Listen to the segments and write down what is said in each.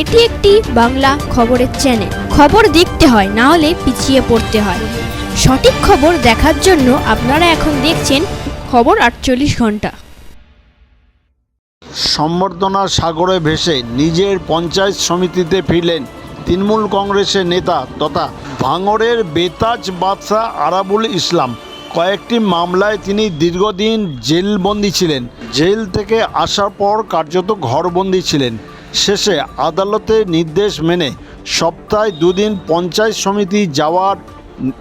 এটি একটি বাংলা খবরের চ্যানেল খবর দেখতে হয়, না হলে পিছিয়ে পড়তে হয়। সঠিক খবর দেখার জন্য আপনারা এখন দেখছেন খবর আটচল্লিশ ঘণ্টা। সম্বর্ধনা সাগরে ভেসে নিজের পঞ্চায়েত সমিতিতে ফিরলেন তৃণমূল কংগ্রেসের নেতা তথা ভাঙড়ের বেতাজ বাদশাহ আরাবুল ইসলাম। কয়েকটি মামলায় তিনি দীর্ঘদিন জেলবন্দি ছিলেন। জেল থেকে আসার পর কার্যত ঘরবন্দি ছিলেন। শেষে আদালতের নির্দেশ মেনে সপ্তাহে দুদিন পঞ্চায়েত সমিতি যাওয়ার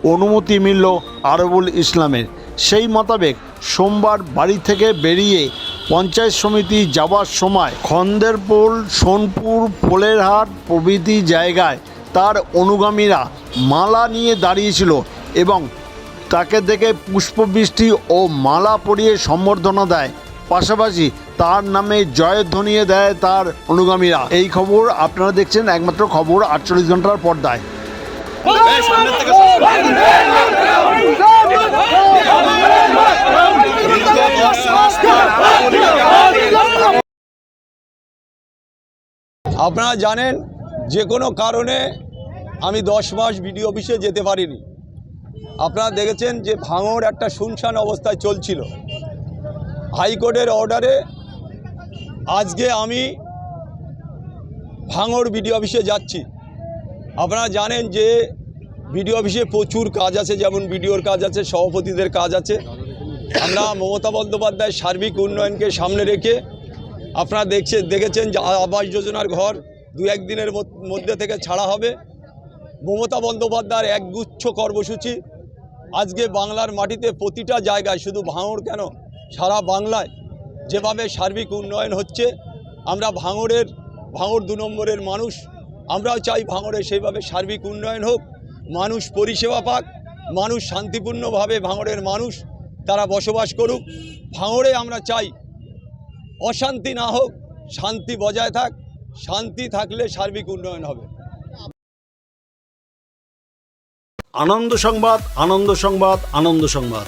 অনুমতি মিলল আরবুল ইসলামের। সেই মোতাবেক সোমবার বাড়ি থেকে বেরিয়ে পঞ্চায়েত সমিতি যাওয়ার সময় খন্দেরপোল, সোনপুর পোলেরহাট প্রভৃতি জায়গায় তার অনুগামীরা মালা নিয়ে দাঁড়িয়েছিল এবং তাকে দেখে পুষ্পবৃষ্টি ও মালা পরিয়ে সম্বর্ধনা দেয়। পাশাপাশি তার নামে জয়ধ্বনিয়ে দেয় তার অনুগামীরা। এই খবর আপনারা দেখছেন একমাত্র খবর আটচল্লিশ ঘণ্টার পর্দায়। আপনারা জানেন, যে কোনো কারণে আমি দশ মাস বিডিও অফিসে যেতে পারিনি। আপনারা দেখেছেন যে ভাঙড় একটা শুনশান অবস্থায় চলছিল। হাইকোর্টের অর্ডারে আজকে আমি ভাঙড় বিডিও অফিসে যাচ্ছি। আপনারা জানেন যে বিডিও অফিসে প্রচুর কাজ আছে, যেমন বিডিওর কাজ আছে, সভাপতিদের কাজ আছে। আমরা মমতা বন্দ্যোপাধ্যায় সার্বিক উন্নয়নকে সামনে রেখে আপনারা দেখছে, দেখেছেন যে আবাস যোজনার ঘর দু একদিনের মধ্য- মধ্যে থেকে ছাড়া হবে। মমতা বন্দ্যোপাধ্যায়ের একগুচ্ছ কর্মসূচি আজকে বাংলার মাটিতে প্রতিটা জায়গায়, শুধু ভাঙড় কেন? সারা বাংলায় যেভাবে সার্বিক উন্নয়ন হচ্ছে, আমরা ভাঙড়ের, ভাঙড় দু নম্বরের মানুষ, আমরাও চাই ভাঙড়ে সেইভাবে সার্বিক উন্নয়ন হোক। মানুষ পরিষেবা পাক, মানুষ শান্তিপূর্ণভাবে ভাঙড়ের মানুষ তারা বসবাস করুক। ভাঙড়ে আমরা চাই অশান্তি না হোক, শান্তি বজায় থাক, শান্তি থাকলে সার্বিক উন্নয়ন হবে। আনন্দ সংবাদ আনন্দ সংবাদ আনন্দ সংবাদ।